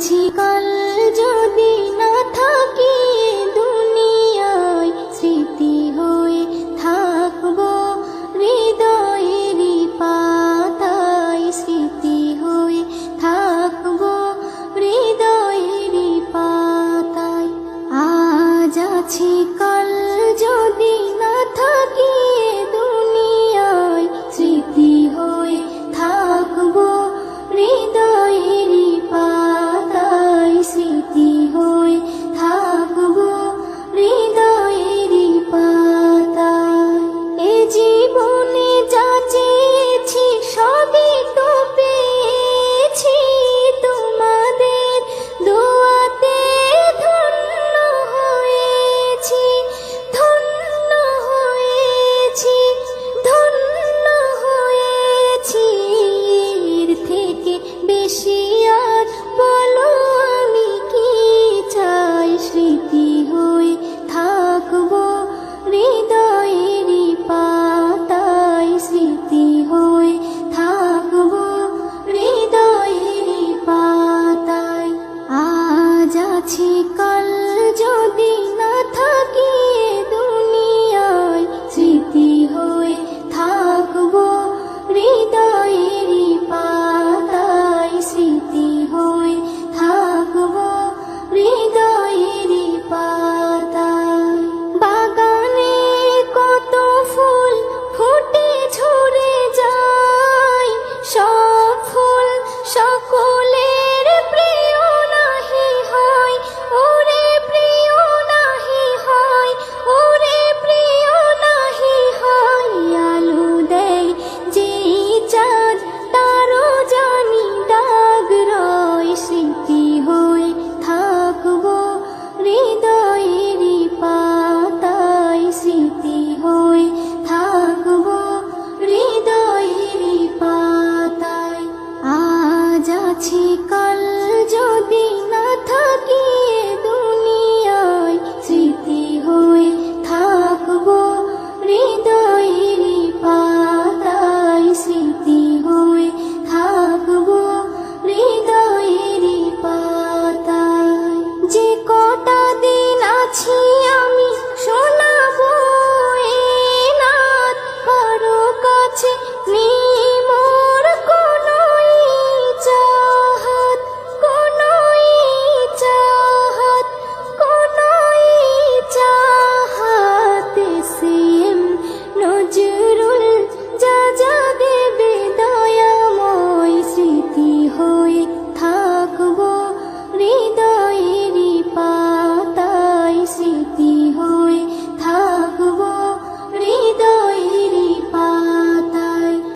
আছি কল্লা এশিয়ার, বলো আমি কি চাই? স্মৃতি হয়ে থাকব হৃদয়েরই পাতায়। স্মৃতি হয়ে থাকব হৃদয়ের পাতায়। আজ আছি কাল যদি না থাকি